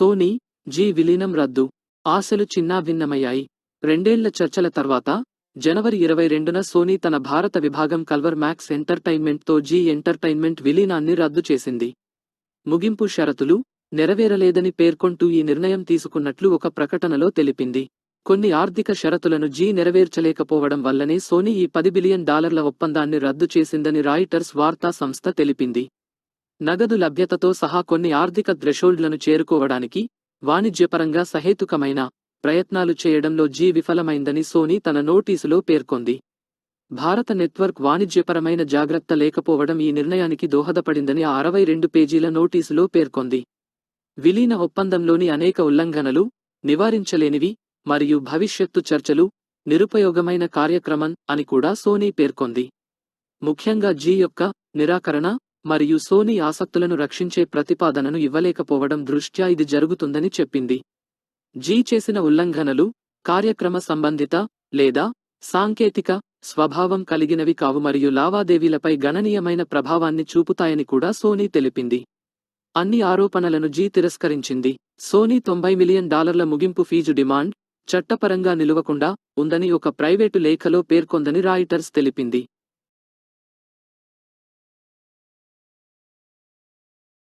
Sony G విలీనం రద్దు. ఆశలు చిన్నాభిన్నమయ్యాయి. రెండేళ్ళ చర్చల తర్వాత జనవరి ఇరవై రెండున సోనీ తన భారత విభాగం కల్వర్ మ్యాక్స్ ఎంటర్టైన్మెంట్తో జీ ఎంటర్టైన్మెంట్ విలీనాన్ని రద్దు చేసింది. ముగింపు షరతులు నెరవేరలేదని పేర్కొంటూ ఈ నిర్ణయం తీసుకున్నట్లు ఒక ప్రకటనలో తెలిపింది. కొన్ని ఆర్థిక షరతులను జీ నెరవేర్చలేకపోవడం వల్లనే సోనీ ఈ పది బిలియన్ డాలర్ల ఒప్పందాన్ని రద్దు చేసిందని రాయిటర్స్ వార్తా సంస్థ తెలిపింది. నగదు లభ్యతతో సహా కొన్ని ఆర్థిక థ్రెషోల్డ్లను చేరుకోవడానికి వాణిజ్యపరంగా సహేతుకమైన ప్రయత్నాలు చేయడంలో జీ విఫలమైందని సోనీ తన నోటీసులో పేర్కొంది. భారత నెట్వర్క్ వాణిజ్యపరమైన జాగ్రత్త లేకపోవడం ఈ నిర్ణయానికి దోహదపడిందని ఆ అరవై రెండు పేజీల నోటీసులో పేర్కొంది. విలీన ఒప్పందంలోని అనేక ఉల్లంఘనలు నివారించలేనివి మరియు భవిష్యత్తు చర్చలు నిరుపయోగమైన కార్యక్రమం అని కూడా సోనీ పేర్కొంది. ముఖ్యంగా జీ యొక్క నిరాకరణ మరియు సోనీ ఆసక్తులను రక్షించే ప్రతిపాదనను ఇవ్వలేకపోవడం దృష్ట్యా ఇది జరుగుతుందని చెప్పింది. జీ చేసిన ఉల్లంఘనలు కార్యక్రమ సంబంధిత లేదా సాంకేతిక స్వభావం కలిగినవి కావు మరియు లావాదేవీలపై గణనీయమైన ప్రభావాన్ని చూపుతాయని కూడా సోనీ తెలిపింది. అన్ని ఆరోపణలను జీ తిరస్కరించింది. సోనీ తొంభై మిలియన్ డాలర్ల ముగింపు ఫీజు డిమాండ్ చట్టపరంగా నిలువకుండా ఉందని ఒక ప్రైవేటు లేఖలో పేర్కొందని రాయిటర్స్ తెలిపింది.